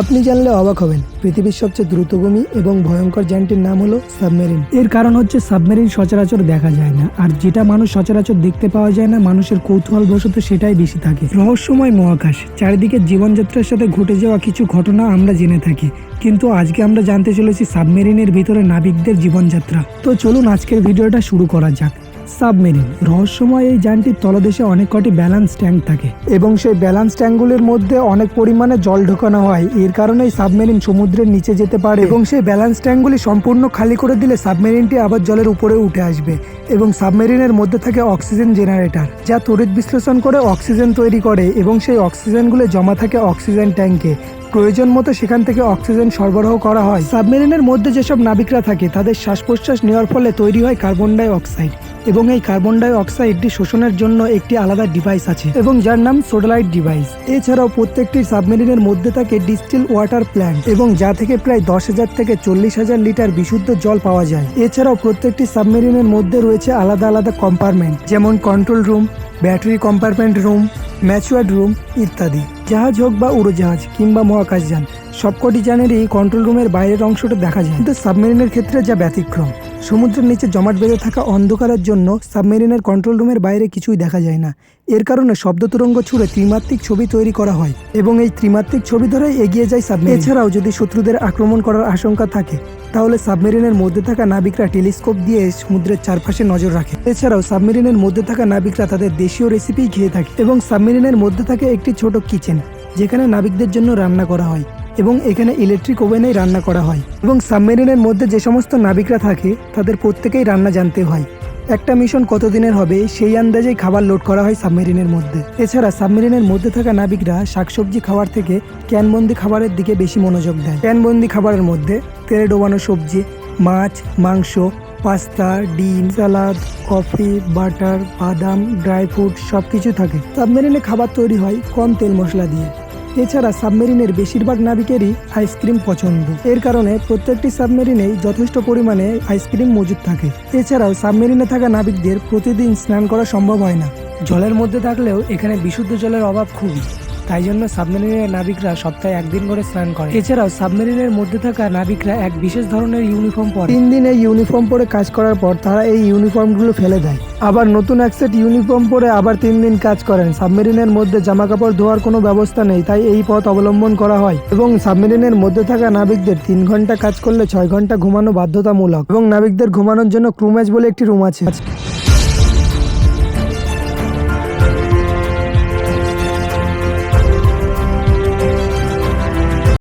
আপনি জানলে অবাক হবেন। পৃথিবীর সবচেয়ে দ্রুতগমী এবং ভয়ঙ্কর যানটির নাম হলো সাবমেরিন। এর কারণ হচ্ছে সাবমেরিন সচরাচর দেখা যায় না, আর যেটা মানুষ সচরাচর দেখতে পাওয়া যায় না, মানুষের কৌতূহল বশত সেটাই বেশি থাকে। রহস্যময় মহাকাশ, চারিদিকে জীবনযাত্রার সাথে ঘটে যাওয়া কিছু ঘটনা আমরা জেনে থাকি, কিন্তু আজকে আমরা জানতে চলেছি সাবমেরিনের ভিতরে নাবিকদের জীবনযাত্রা। তো চলুন আজকের ভিডিওটা শুরু করা যাক। সাবমেরিন। রহস্যময় এই যানটির তলদেশে অনেক কটি ব্যালান্স ট্যাঙ্ক থাকে এবং সেই ব্যালেন্স ট্যাঙ্কগুলির মধ্যে অনেক পরিমাণে জল ঢোকানো হয়। এর কারণেই সাবমেরিন সমুদ্রের নিচে যেতে পারে এবং সেই ব্যালেন্স ট্যাঙ্কগুলি সম্পূর্ণ খালি করে দিলে সাবমেরিনটি আবার জলের উপরে উঠে আসবে এবং সাবমেরিনের মধ্যে থাকে অক্সিজেন জেনারেটর, যা তড়িৎ বিশ্লেষণ করে অক্সিজেন তৈরি করে এবং সেই অক্সিজেনগুলো জমা থাকে অক্সিজেন ট্যাঙ্কে। প্রয়োজন মতো সেখান থেকে অক্সিজেন সরবরাহ করা হয়। সাবমেরিনের মধ্যে যেসব নাবিকরা থাকে, তাদের শ্বাস প্রশ্বাস নেওয়ার ফলে তৈরি হয় কার্বন ডাই অক্সাইড এবং এই কার্বন ডাই অক্সাইডটি শোষণের জন্য একটি আলাদা ডিভাইস আছে এবং যার নাম সোডালাইট ডিভাইস এছাড়াও প্রত্যেকটি সাবমেরিনের মধ্যে থাকে ডিস্টিল ওয়াটার প্ল্যান্ট এবং যা থেকে প্রায় দশ হাজার থেকে চল্লিশ হাজার লিটার বিশুদ্ধ জল পাওয়া যায়। এছাড়াও প্রত্যেকটি সাবমেরিনের মধ্যে রয়েছে আলাদা আলাদা কম্পার্টমেন্ট যেমন control room battery compartment room matured room ইত্যাদি। জাহাজ হোক বা উড়োজাহাজ কিংবা মহাকাশযান, সবকটি যানেরই কন্ট্রোল রুমের বাইরের অংশটা দেখা যায়। কিন্তু সাবমেরিনের ক্ষেত্রে যা ব্যতিক্রম। সমুদ্রের নিচে জমাট বেঁধে থাকা অন্ধকারের জন্য সাবমেরিনের কন্ট্রোল রুমের বাইরে কিছুই দেখা যায় না। এর কারণে শব্দ তরঙ্গ ছুড়ে ত্রিমাত্রিক ছবি তৈরি করা হয় এবং এই ত্রিমাত্রিক ছবি ধরে এগিয়ে যায় সাবমেরিন। এছাড়াও যদি শত্রুদের আক্রমণ করার আশঙ্কা থাকে, তাহলে সাবমেরিনের মধ্যে থাকা নাবিকরা টেলিস্কোপ দিয়ে সমুদ্রের চারপাশে নজর রাখে। এছাড়াও সাবমেরিনের মধ্যে থাকা নাবিকরা তাদের দেশীয় রেসিপি খেয়ে থাকে এবং সাবমেরিনের মধ্যে থাকে একটি ছোট কিচেন যেখানে নাবিকদের জন্য রান্না করা হয়। এবং এখানে ইলেকট্রিক ওভেনেই রান্না করা হয়। এবং সাবমেরিনের মধ্যে যে সমস্ত নাবিকরা থাকে, তাদের প্রত্যেকেই রান্না জানতে হয়। একটা মিশন কতদিনের হবে, সেই আন্দাজেই খাবার লোড করা হয় সাবমেরিনের মধ্যে। এছাড়া সাবমেরিনের মধ্যে থাকা নাবিকরা শাকসবজি খাবার থেকে ক্যানবন্দি খাবারের দিকে বেশি মনোযোগ দেয়। ক্যানবন্দি খাবারের মধ্যে তেলে ডোবানো সবজি, মাছ, মাংস, পাস্তা, ডিম, সালাদ, কফি, বাটার, বাদাম, ড্রাই ফ্রুট সব কিছু থাকে সাবমেরিনে খাবার তৈরি হয় কম তেল মশলা দিয়ে। এছাড়া সাবমেরিনের বেশিরভাগ নাবিকেরই আইসক্রিম পছন্দ। এর কারণে প্রত্যেকটি সাবমেরিনেই যথেষ্ট পরিমাণে আইসক্রিম মজুদ থাকে। এছাড়াও সাবমেরিনে থাকা নাবিকদের প্রতিদিন স্নান করা সম্ভব হয় না। জলের মধ্যে থাকলেও এখানে বিশুদ্ধ জলের অভাব খুবই। তাই জন্য সাবমেরিনের নাবিকরা সপ্তাহে একদিন করে স্নান করে। এছাড়াও সাবমেরিনের মধ্যে থাকা নাবিকরা এক বিশেষ ধরনের ইউনিফর্ম পরে। তিন দিন এই ইউনিফর্ম পরে কাজ করার পর তারা এই ইউনিফর্মগুলো ফেলে দেয়। আবার নতুন এক সেট ইউনিফর্ম পরে আবার তিন দিন কাজ করেন। সাবমেরিনের মধ্যে জামা কাপড় ধোয়ার কোনো ব্যবস্থা নেই, তাই এই পথ অবলম্বন করা হয়। এবং সাবমেরিনের মধ্যে থাকা নাবিকদের তিন ঘণ্টা কাজ করলে ছয় ঘণ্টা ঘুমানো বাধ্যতামূলক। এবং নাবিকদের ঘুমানোর জন্য ক্রুম্যাচ বলে একটি রুম আছে।